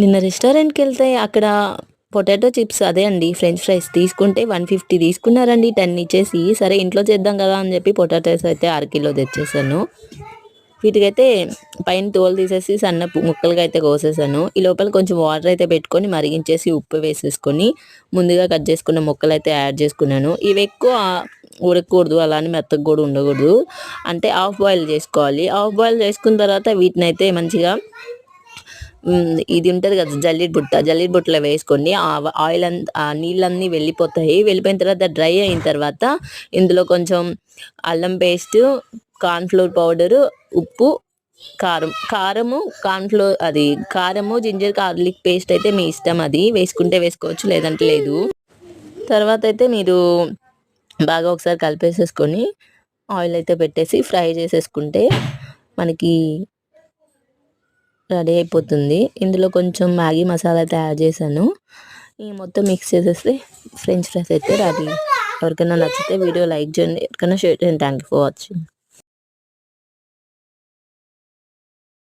నిన్న రెస్టారెంట్కి వెళ్తే అక్కడ పొటాటో చిప్స్ అదే అండి ఫ్రెంచ్ ఫ్రైస్ తీసుకుంటే వన్ ఫిఫ్టీ తీసుకున్నారండి టెన్ ఇచ్చేసి. సరే ఇంట్లో చేద్దాం కదా అని చెప్పి పొటాటోస్ అయితే అర కిలో తెచ్చేసాను. వీటికైతే పైన తోలు తీసేసి సన్న ముక్కలుగా అయితే కోసేసాను. ఈ లోపల కొంచెం వాటర్ అయితే పెట్టుకొని మరిగించేసి ఉప్పు వేసేసుకొని ముందుగా కట్ చేసుకున్న ముక్కలు అయితే యాడ్ చేసుకున్నాను. ఇవి ఎక్కువ ఉడకకూడదు అలానే మెత్తకు కూడా ఉండకూడదు. అంటే హాఫ్ బాయిల్ చేసుకోవాలి. హాఫ్ బాయిల్ చేసుకున్న తర్వాత వీటిని అయితే మంచిగా ఇది ఉంటుంది కదా జల్లిడ్ బుట్ట. జల్లి బుట్టలో వేసుకొని ఆ ఆయిల్ అంతా ఆ నీళ్ళన్నీ వెళ్ళిపోతాయి. వెళ్ళిపోయిన తర్వాత డ్రై అయిన తర్వాత ఇందులో కొంచెం అల్లం పేస్ట్ కార్న్ఫ్లోర్ పౌడరు ఉప్పు కారం. కారము కార్న్ఫ్లోర్ అది కారము జింజర్ గార్లిక్ పేస్ట్ అయితే మీ ఇష్టం అది. వేసుకుంటే వేసుకోవచ్చు లేదంటే లేదు. తర్వాత అయితే మీరు బాగా ఒకసారి కలిపేసేసుకొని ఆయిల్ అయితే పెట్టేసి ఫ్రై చేసేసుకుంటే మనకి రెడీ అయిపోతుంది. ఇందులో కొంచెం మ్యాగీ మసాలా అయితే యాడ్ చేశాను. ఈ మొత్తం మిక్స్ చేసేస్తే ఫ్రెంచ్ ఫ్రైస్ అయితే రెడీ. ఎవరికైనా నచ్చితే వీడియో లైక్ చేయండి. ఎవరికైనా షేర్ చేయండి. Thank you for watching